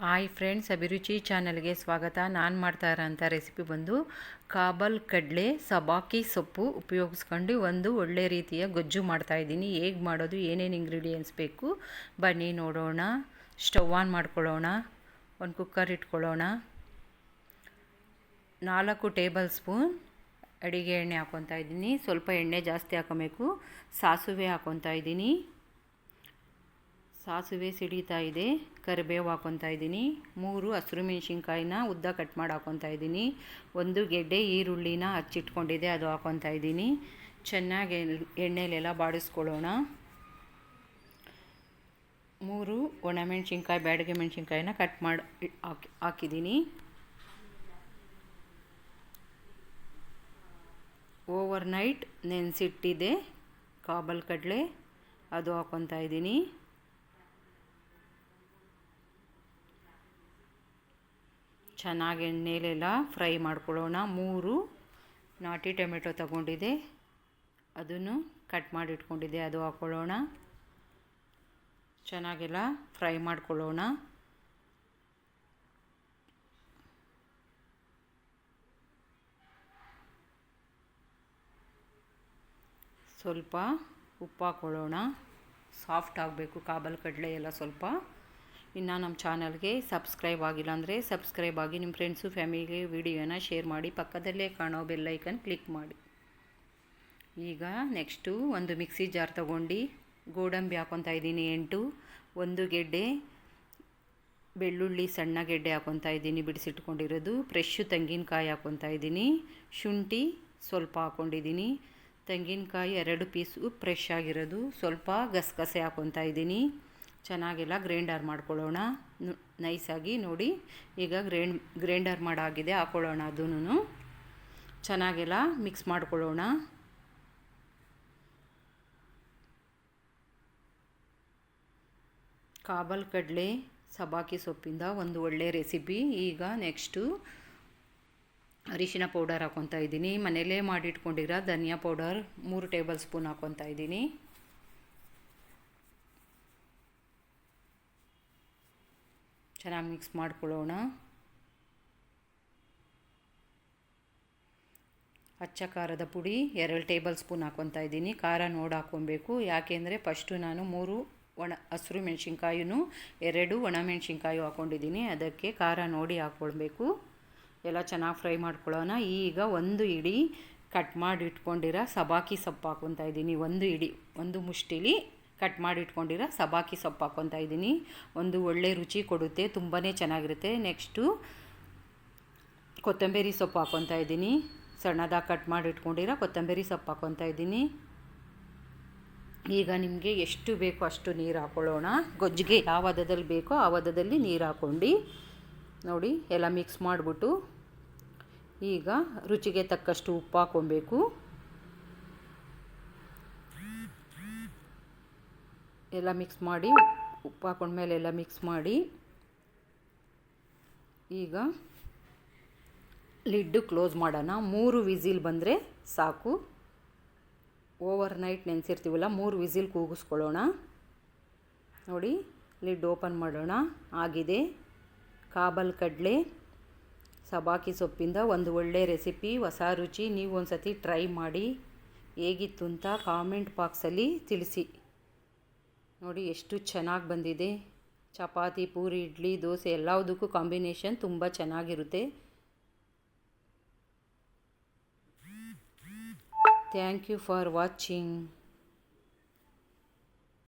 Hi friends, ಅಭಿರುಚಿ ಚಾನಲ್ಗೆ ಸ್ವಾಗತ. ನಾನು ಮಾಡ್ತಾ ಇರೋಂಥ ರೆಸಿಪಿ ಬಂದು ಕಾಬಲ್ ಕಡಲೆ ಸಬಾಕಿ ಸೊಪ್ಪು ಉಪಯೋಗಿಸ್ಕೊಂಡು ಒಂದು ಒಳ್ಳೆ ರೀತಿಯ ಗೊಜ್ಜು ಮಾಡ್ತಾಯಿದ್ದೀನಿ ಹೇಗೆ ಮಾಡೋದು, ಏನೇನು ಇಂಗ್ರೀಡಿಯೆಂಟ್ಸ್ ಬೇಕು, ಬನ್ನಿ ನೋಡೋಣ. ಸ್ಟವ್ ಆನ್ ಮಾಡ್ಕೊಳ್ಳೋಣ, ಒಂದು ಕುಕ್ಕರ್ ಇಟ್ಕೊಳ್ಳೋಣ. ನಾಲ್ಕು ಟೇಬಲ್ ಸ್ಪೂನ್ ಅಡಿಗೆ ಎಣ್ಣೆ ಹಾಕ್ಕೊತಾ ಇದ್ದೀನಿ. ಸ್ವಲ್ಪ ಎಣ್ಣೆ ಜಾಸ್ತಿ ಹಾಕೋಬೇಕು. ಸಾಸಿವೆ ಹಾಕ್ಕೊತಾ ಇದ್ದೀನಿ. ಸಾಸಿವೆ ಸಿಡಿತಾ ಇದೆ, ಕರಿಬೇವು ಹಾಕ್ಕೊತಾ ಇದ್ದೀನಿ. ಮೂರು ಹಸಿರು ಮೆಣಸಿನ್ಕಾಯಿನ ಉದ್ದ ಕಟ್ ಮಾಡಿ ಹಾಕ್ಕೊತಾ ಇದ್ದೀನಿ. ಒಂದು ಗೆಡ್ಡೆ ಈರುಳ್ಳಿನ ಹಚ್ಚಿಟ್ಕೊಂಡಿದೆ ಅದು ಹಾಕ್ಕೊತಾ ಇದ್ದೀನಿ. ಚೆನ್ನಾಗಿ ಎಣ್ಣೆಲೆಲ್ಲ ಬಾಡಿಸ್ಕೊಳ್ಳೋಣ. ಮೂರು ಒಣಮೆಣ್ಸಿನ್ಕಾಯಿ ಬ್ಯಾಡಗೆ ಮೆಣಸಿನ್ಕಾಯಿನ ಕಟ್ ಮಾಡಿ ಹಾಕಿ, ಹಾಕಿದ್ದೀನಿ. ಓವರ್ ನೈಟ್ ನೆನೆಸಿಟ್ಟಿದೆ, ಕಾಬಲ್ ಕಡಲೆ, ಅದು ಹಾಕೊತಾ ಇದ್ದೀನಿ. ಚೆನ್ನಾಗಿ ಎಣ್ಣೆಲೆಲ್ಲ ಫ್ರೈ ಮಾಡ್ಕೊಳ್ಳೋಣ. ಮೂರು ನಾಟಿ ಟೊಮೆಟೊ ತಗೊಂಡಿದೆ. ಅದನ್ನು ಕಟ್ ಮಾಡಿ ಇಟ್ಕೊಂಡಿದ್ದೆ, ಅದು ಹಾಕ್ಕೊಳ್ಳೋಣ ಚೆನ್ನಾಗೆಲ್ಲ ಫ್ರೈ ಮಾಡ್ಕೊಳ್ಳೋಣ. ಸ್ವಲ್ಪ ಉಪ್ಪು ಹಾಕ್ಕೊಳ್ಳೋಣ ಸಾಫ್ಟ್ ಆಗಬೇಕು, ಕಾಬಲ್ ಕಡಲೆ ಎಲ್ಲ ಸ್ವಲ್ಪ. ಇನ್ನು ನಮ್ಮ ಚಾನಲ್ಗೆ ಸಬ್ಸ್ಕ್ರೈಬ್ ಆಗಿಲ್ಲ ಅಂದರೆ ಸಬ್ಸ್ಕ್ರೈಬ್ ಆಗಿ ನಿಮ್ಮ ಫ್ರೆಂಡ್ಸು ಫ್ಯಾಮಿಲಿಗೆ ವಿಡಿಯೋನ ಶೇರ್ ಮಾಡಿ, ಪಕ್ಕದಲ್ಲೇ ಕಾಣೋ ಬೆಲ್ಲೈಕನ್ ಕ್ಲಿಕ್ ಮಾಡಿ. ಈಗ ನೆಕ್ಸ್ಟು ಒಂದು ಮಿಕ್ಸಿ ಜಾರ್ ತಗೊಂಡು, ಗೋಡಂಬಿ ಹಾಕ್ಕೊತಾ ಇದ್ದೀನಿ ಎಂಟು, ಒಂದು ಗೆಡ್ಡೆ, ಬೆಳ್ಳುಳ್ಳಿ ಸಣ್ಣ ಗೆಡ್ಡೆ ಹಾಕ್ಕೊತಾ ಇದ್ದೀನಿ ಬಿಡಿಸಿಟ್ಕೊಂಡಿರೋದು ಫ್ರೆಶ್ಶು ತೆಂಗಿನಕಾಯಿ ಹಾಕ್ಕೊತಾ ಇದ್ದೀನಿ, ಶುಂಠಿ ಸ್ವಲ್ಪ ಹಾಕ್ಕೊಂಡಿದ್ದೀನಿ ತೆಂಗಿನಕಾಯಿ ಎರಡು ಪೀಸು ಫ್ರೆಶ್ ಆಗಿರೋದು, ಸ್ವಲ್ಪ ಗಸಗಸೆ ಹಾಕ್ಕೊತಾ ಇದ್ದೀನಿ. ಚೆನ್ನಾಗೆಲ್ಲ, ಗ್ರೈಂಡರ್ ಮಾಡ್ಕೊಳ್ಳೋಣ. ನೈಸಾಗಿ ನೋಡಿ. ಈಗ ಗ್ರೈಂಡ್ ಗ್ರೈಂಡರ್ ಮಾಡಾಗಿದೆ ಹಾಕ್ಕೊಳ್ಳೋಣ ಅದೂ ಚೆನ್ನಾಗೆಲ್ಲ, ಮಿಕ್ಸ್ ಮಾಡ್ಕೊಳ್ಳೋಣ. ಕಾಬಲ್ ಕಡಲೆ ಸಬಾಕಿ ಸೊಪ್ಪಿಂದ ಒಂದು ಒಳ್ಳೆಯ ರೆಸಿಪಿ. ಈಗ ನೆಕ್ಸ್ಟು ಅರಿಶಿನ ಪೌಡರ್ ಹಾಕ್ಕೊತಾ ಇದ್ದೀನಿ. ಮನೆಯಲ್ಲೇ ಮಾಡಿಟ್ಕೊಂಡಿರೋ ಧನಿಯಾ ಪೌಡರ್ ಮೂರು ಟೇಬಲ್ ಸ್ಪೂನ್ ಹಾಕ್ಕೊತಾ ಇದ್ದೀನಿ. ಚೆನ್ನಾಗಿ ಮಿಕ್ಸ್ ಮಾಡ್ಕೊಳ್ಳೋಣ. ಅಚ್ಚ ಖಾರದ ಪುಡಿ ಎರಡು ಟೇಬಲ್ ಸ್ಪೂನ್ ಹಾಕ್ಕೊತಾ ಇದ್ದೀನಿ. ಖಾರ ನೋಡಿ ಹಾಕ್ಕೊಬೇಕು ಯಾಕೆಂದರೆ ಫಸ್ಟು ನಾನು ಮೂರು ಒಣ ಹಸಿರು ಮೆಣಸಿನ್ಕಾಯಿನೂ ಎರಡು ಒಣ ಮೆಣಸಿನ್ಕಾಯಿ ಹಾಕ್ಕೊಂಡಿದ್ದೀನಿ ಅದಕ್ಕೆ ಖಾರ ನೋಡಿ ಹಾಕ್ಕೊಳ್ಬೇಕು ಎಲ್ಲ ಚೆನ್ನಾಗಿ ಫ್ರೈ ಮಾಡ್ಕೊಳ್ಳೋಣ. ಈಗ ಒಂದು ಇಡೀ ಕಟ್ ಮಾಡಿ ಇಟ್ಕೊಂಡಿರೋ ಸಬಾಕಿ ಸೊಪ್ಪು ಹಾಕ್ಕೊತಾ ಇದ್ದೀನಿ. ಒಂದು ಇಡೀ, ಒಂದು ಮುಷ್ಟಿಲಿ. ಕಟ್ ಮಾಡಿ ಇಟ್ಕೊಂಡಿರೋ. ಸಬಾಕಿ ಸೊಪ್ಪು ಹಾಕ್ಕೊತಾ ಇದ್ದೀನಿ. ಒಂದು ಒಳ್ಳೆ ರುಚಿ ಕೊಡುತ್ತೆ. ತುಂಬಾ ಚೆನ್ನಾಗಿರುತ್ತೆ. ನೆಕ್ಸ್ಟು ಕೊತ್ತಂಬರಿ ಸೊಪ್ಪು ಹಾಕ್ಕೊತಾ ಇದ್ದೀನಿ. ಸಣ್ಣದಾಗಿ ಕಟ್ ಮಾಡಿ ಇಟ್ಕೊಂಡಿರೋ. ಕೊತ್ತಂಬರಿ ಸೊಪ್ಪು ಹಾಕ್ಕೊತಾ ಇದ್ದೀನಿ. ಈಗ ನಿಮಗೆ ಎಷ್ಟು ಬೇಕೋ ಅಷ್ಟು ನೀರು ಹಾಕ್ಕೊಳ್ಳೋಣ ಗೊಜ್ಜಿಗೆ ಯಾವ ಹದದಲ್ಲಿ ಬೇಕೋ ಆ ಹದದಲ್ಲಿ ನೀರು ಹಾಕ್ಕೊಂಡು ನೋಡಿ, ಎಲ್ಲ ಮಿಕ್ಸ್ ಮಾಡಿಬಿಟ್ಟು ಈಗ ರುಚಿಗೆ ತಕ್ಕಷ್ಟು ಉಪ್ಪು ಹಾಕ್ಕೊಬೇಕು ಎಲ್ಲ ಮಿಕ್ಸ್ ಮಾಡಿ, ಉಪ್ಪು ಹಾಕೊಂಡ್ಮೇಲೆ ಎಲ್ಲ ಮಿಕ್ಸ್ ಮಾಡಿ. ಈಗ ಲಿಡ್ಡು ಕ್ಲೋಸ್ ಮಾಡೋಣ. ಮೂರು ವಿಸಿಲ್ ಬಂದರೆ ಸಾಕು. ಓವರ್ ನೈಟ್ ನೆನೆಸಿರ್ತೀವಲ್ಲ, ಮೂರು ವಿಸಿಲ್ ಕೂಗಿಸ್ಕೊಳ್ಳೋಣ. ನೋಡಿ ಲಿಡ್ ಓಪನ್ ಮಾಡೋಣ. ಆಗಿದೆ. ಕಾಬಲ್ ಕಡಲೆ, ಸಬಾಕಿ ಸೊಪ್ಪಿಂದ ಒಂದು ಒಳ್ಳೆ ರೆಸಿಪಿ ಹೊಸ ರುಚಿ, ನೀವು ಒಂದು ಸತಿ ಟ್ರೈ ಮಾಡಿ. ಹೇಗಿತ್ತು ಅಂತ ಕಾಮೆಂಟ್ ಬಾಕ್ಸಲ್ಲಿ ತಿಳಿಸಿ. ನೋಡಿ ಎಷ್ಟು ಚೆನ್ನಾಗಿ ಬಂದಿದೆ. ಚಪಾತಿ, ಪೂರಿ, ಇಡ್ಲಿ, ದೋಸೆ ಎಲ್ಲದಕ್ಕೂ ಕಾಂಬಿನೇಷನ್ ತುಂಬ ಚೆನ್ನಾಗಿರುತ್ತೆ. Thank you for watching.